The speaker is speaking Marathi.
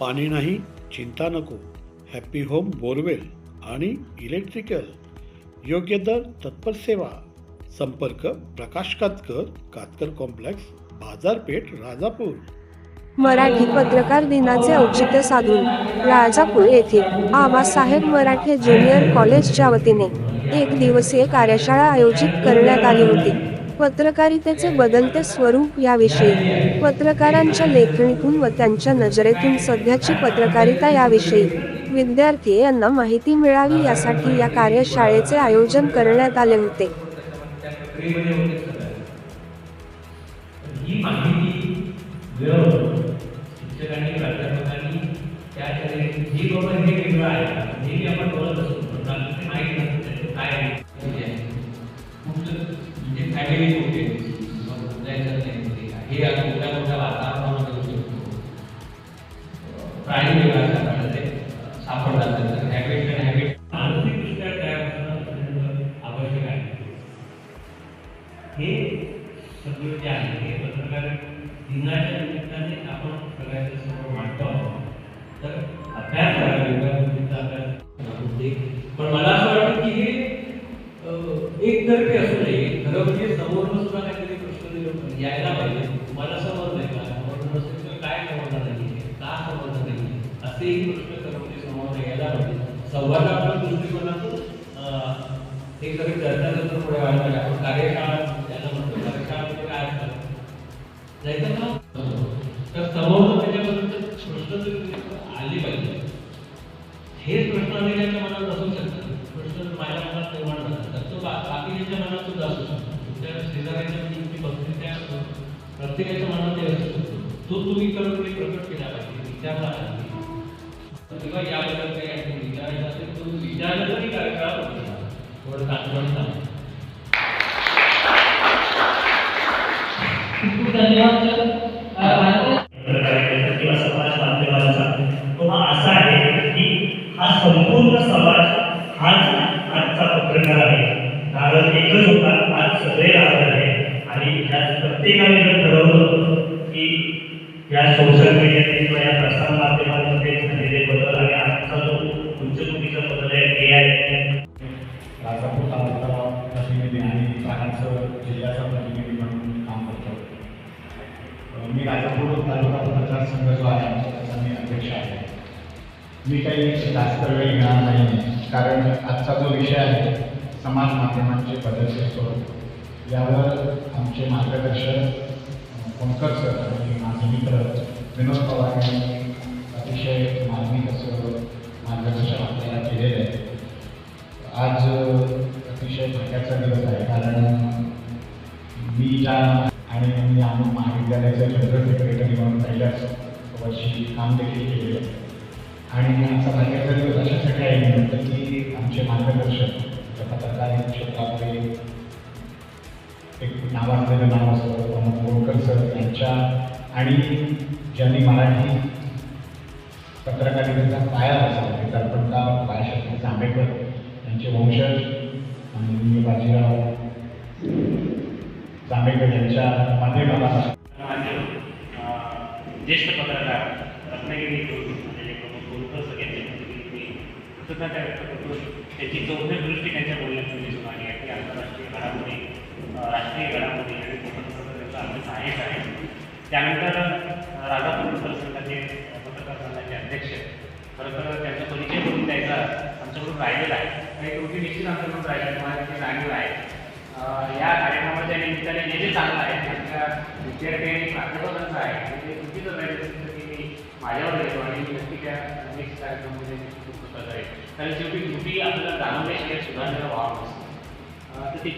पाणी नाही चिंता नको. हॅपी होम बोरवेल आणि इलेक्ट्रिकल योग्य दर तत्पर सेवा. संपर्क प्रकाश कातकर कातकर कॉम्प्लेक्स बाजारपेठ राजापूर. मराठी पत्रकार दिनाचे औचित्य साधून राजापूर येथे आबासाहेब मराठे ज्युनियर कॉलेजच्या वतीने एक दिवसीय कार्यशाळा आयोजित करण्यात आली होती. पत्रकारितेचे बदलते स्वरूप याविषयी पत्रकारांच्या लेखणीतून व त्यांच्या नजरेतून सध्याची पत्रकारिता याविषयी. विद्यार्थी यांना माहिती मिळावी यासाठी या कार्यशाळेचे आयोजन करण्यात आले होते. शिक्षकांनी प्राध्यापकांनी त्या शाळेत जी बाबा हे वेगळं आहे नेहमी आपण म्हणजे होते हे मोठ्या मोठ्या वातावरणामध्ये होऊ शकतो. प्राणी विभागाच्या आपल्याला सापडतात त्याचं हॅबिट अँड हॅबिट मानसिकदृष्ट्या तयार होणं आवश्यक आहे. हे सगळं जे आहे हे पत्रकार दिनाच्या निमित्ताने आपण सगळ्यांच्या समोर खरं म्हणजे सुद्धा काहीतरी प्रश्न दिले यायला पाहिजे. तुम्हाला समजलंय का? समोरनं काय समजलं नाही? का समजलं नाही? असेही प्रश्न खरं समोर यायला पाहिजे. संवादात्मक दृष्टिकोनातून हे सगळी चर्चा जर पुढे व्हायला पाहिजे आपण कार्यशाळा त्याला म्हणतो कार्यशाळा काय असतात. जायचं का? तर समोर त्याच्यापर्यंत प्रश्न जर आले पाहिजे. हे प्रश्न अनेकांच्या मनात असू शकतात. प्रश्न माझ्या मनात निर्माण झाला तर तो बा- बाकीच्या मनात सुद्धा असू शकतो. तुमच्या शेजाऱ्याच्या तुम्ही बघते त्या, प्रत्येकाच्या मनात ते असू शकतो तो तुम्ही करून प्रकट केला पाहिजे विचारला पाहिजे. किंवा याबद्दल काही आणखी विचारायचं असेल तर विचारलं तरी करू शकता थोडं तात्पर्य सांगा खूप धन्यवाद आज सगळे आजार आहे. आणि ह्या प्रत्येकाने जर ठरवलं की या सोशल मीडियाने किंवा या प्रसार माध्यमांमध्ये झालेले बदल आणि आजचा जो उच्चकोटीचा बदल आहे ए आय राजापूर तालुका प्रतिनिधी आणि चाकणचं जिल्ह्याचा प्रतिनिधी म्हणून काम करतो. मी राजापूर तालुका मतदारसंघ जो आहे त्याचा मी अध्यक्ष आहे. मी काही जास्त वेळ घेणार नाही कारण आजचा जो विषय आहे समाज माध्यमांचे बदलते स्वरूप यावर आमचे मार्गदर्शक पंकज सर आणि माझे मित्र विनोद पवार यांनी अतिशय मार्मिक असं मार्गदर्शन आपल्याला केलेलं आहे. आज अतिशय भाग्याचा दिवस आहे कारण मी ज्या आणि मी आम्ही महाविद्यालयाचे जनरल सेक्रेटरी म्हणून पहिल्याच वर्षी काम देखील केलेलं आणि आमचा भाग्याचा दिवस अशासाठी आहे म्हटलं की आमचे मार्गदर्शक पत्रकारिता क्षेत्रातले एक नावाजलेलं नाव असतं प्रमोद बोरकर सर यांच्या. आणि ज्यांनी मराठी पत्रकारितेचा पाया बसवला ते दर्पणकार बाळशास्त्री जांभेकर यांचे वंशज आणि बाजीराव जांभेकर यांच्या माध्यमाला ज्येष्ठ पत्रकार रत्नागिरी म्हणजे प्रमुख बोलकर सर यांच्या प्रतिनिधी कृतज्ञता व्यक्त करतो. त्याची चौकट दृष्टी त्यांच्या बोलण्यात दिसून आली आहे की आंतरराष्ट्रीय घडामोडी राष्ट्रीय घडामोडी आणि स्वतंत्र त्यांचा अभ्यास आहेच आहे. त्यानंतर राधापूर संघाचे पत्रकार संघाचे अध्यक्ष. खरं तर त्यांचा परिचय करून द्यायचा आमच्याकडून राहिलेला आहे. काही त्रुटी निश्चित आमच्याकडून राहिल्या तुम्हाला त्याची जाणीव आहे. या कार्यक्रमाच्या निमित्ताने जे जे चांगलं आहे त्यांच्या विद्यार्थी आणि प्राध्यापकांचं आहे ते चुकीचं राहिलं की मी माझ्यावर येतो आणि नक्की त्या नेक्स्ट कार्यक्रमामध्ये कारण शेवटी त्रुटी आपल्याला जाणवल्याशिवाय सुधारण्याला वाव नसतो अं, तर ते